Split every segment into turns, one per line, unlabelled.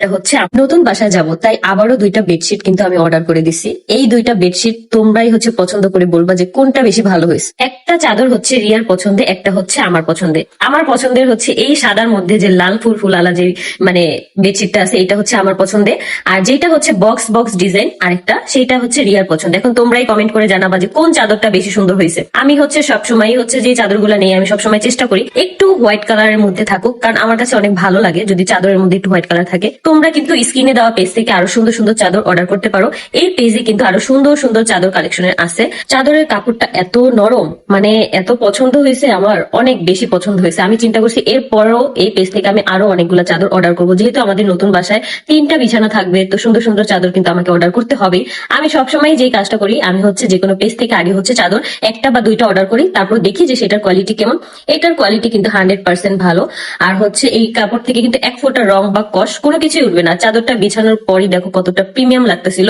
এটা হচ্ছে নতুন বাসায় যাব, তাই আবারও দুইটা বেডশিট কিন্তু আমি অর্ডার করে দিছি। এই দুইটা বেডশিট তোমরাই হচ্ছে পছন্দ করে বলবা যে কোনটা বেশি ভালো হয়েছে। একটা চাদর হচ্ছে রিয়ার পছন্দে, একটা হচ্ছে আমার পছন্দে। আমার পছন্দের হচ্ছে এই সাদার মধ্যে যে লাল ফুল ফুল আলা যে মানে বেডশিটটা আছে, এটা হচ্ছে আমার পছন্দে। আর যেটা হচ্ছে বক্স বক্স ডিজাইন আরেকটা, সেটা হচ্ছে রিয়ার পছন্দ। এখন তোমরাই কমেন্ট করে জানাবা যে কোন চাদরটা বেশি সুন্দর হয়েছে। আমি হচ্ছে সবসময় হচ্ছে যে চাদরগুলো নেই, আমি সবসময় চেষ্টা করি একটু হোয়াইট কালারের মধ্যে থাকুক, কারণ আমার কাছে অনেক ভালো লাগে যদি চাদরের মধ্যে একটু হোয়াইট কালার থাকে। তোমরা কিন্তু স্ক্রিনে দেওয়া পেজ থেকে আরও সুন্দর সুন্দর চাদর অর্ডার করতে পারো। এই পেজে কিন্তু আরও সুন্দর সুন্দর চাদর কালেকশনের আছে। চাদরের কাপড়টা এত নরম মানে এত পছন্দ হয়েছে আমার, অনেক বেশি পছন্দ হয়েছে। আমি চিন্তা করছি এরপরও এই পেজ থেকে আমি আরও অনেকগুলো চাদর অর্ডার করব। যেহেতু আমাদের নতুন বাসায় তিনটা বিছানা থাকবে, তো সুন্দর সুন্দর চাদর কিন্তু আমাকে অর্ডার করতে হবে আমি সবসময় যে কাজটা করি, আমি হচ্ছে যে কোনো পেজ থেকে আগে হচ্ছে চাদর একটা বা দুইটা অর্ডার করি, তারপর দেখি যে সেটার কোয়ালিটি কেমন। এটার কোয়ালিটি কিন্তু হান্ড্রেড পার্সেন্ট ভালো। আর হচ্ছে এই কাপড় থেকে কিন্তু এক ফোঁটা রং বা কষ, কোনো কিছুই উঠবে না। চাদরটা বিছানোর পরই দেখো কতটা প্রিমিয়াম লাগতেছিল।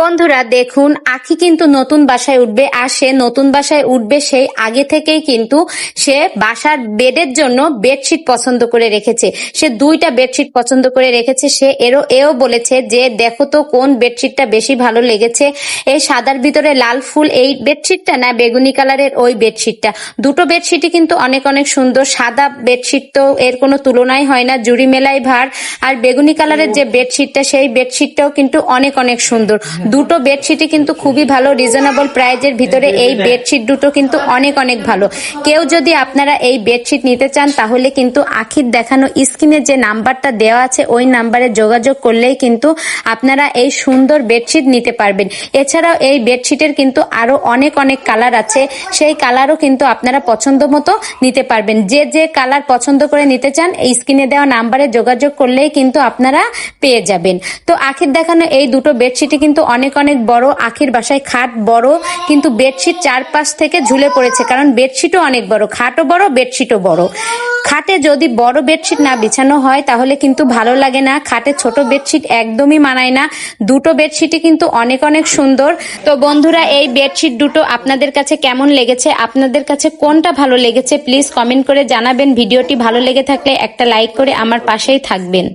বন্ধুরা, দেখুন, আখি কিন্তু নতুন বাসায় উঠবে আর সে নতুন বাসায় উঠবে সেই আগে থেকেই কিন্তু সে বাসার বেডের জন্য বেডশিট পছন্দ করে রেখেছে। সে দুইটা বেডশিট পছন্দ করে রেখেছে। সে এরও, এও বলেছে যে, দেখো তো কোন বেডশিটটা বেশি ভালো লেগেছে। এই সাদার ভিতরে লাল ফুল, এই বেডশিটটা না বেগুনি কালারের ওই বেডশিটটা? দুটো বেডশিটই কিন্তু অনেক অনেক সুন্দর। সাদা বেডশিট তো এর কোনো তুলনাই হয় না, জুড়ি মেলাই ভার। আর বেগুনি কালারের যে বেডশিটটা, সেই বেডশিটটাও কিন্তু অনেক অনেক সুন্দর। দুটো বেডশিটই কিন্তু খুবই ভালো রিজনেবল প্রাইজের ভিতরে এই বেডশিট দুটো কিন্তু অনেক অনেক ভালো। কেউ যদি আপনারা এই বেডশিট নিতে চান, তাহলে কিন্তু আখির দেখানো স্ক্রিনে যে নাম্বারটা দেওয়া আছে, ওই নাম্বারে যোগাযোগ করলেই কিন্তু আপনারা এই সুন্দর বেডশিট নিতে পারবেন। এছাড়াও এই বেডশিটের কিন্তু আরও অনেক অনেক কালার আছে। সেই কালারও কিন্তু আপনারা পছন্দ মতো নিতে পারবেন। যে যে কালার পছন্দ করে নিতে চান, এই স্ক্রিনে দেওয়া নাম্বারে যোগাযোগ করলেই কিন্তু আপনারা পেয়ে যাবেন। তো আখির দেখানো এই দুটো বেডশিটই কিন্তু অনেক অনেক বড় আখির বাসায় খাট বড়, কিন্তু বেডশিট চারপাশ থেকে ঝুলে পড়েছে, কারণ বেডশিটও অনেক বড়, খাটও বড়, বেডশিটও বড়। খাটে যদি বড় বেডশিট না বিছানো হয়, তাহলে কিন্তু ভালো লাগে না। খাটে ছোট বেডশিট একদমই মানায় না। দুটো বেডশিটই কিন্তু অনেক অনেক সুন্দর। তো বন্ধুরা, এই বেডশিট দুটো আপনাদের কাছে কেমন লেগেছে? আপনাদের কাছে কোনটা ভালো লেগেছে? প্লিজ কমেন্ট করে জানাবেন। ভিডিওটি ভালো লেগে থাকলে একটা লাইক করে আমার পাশেই থাকবেন।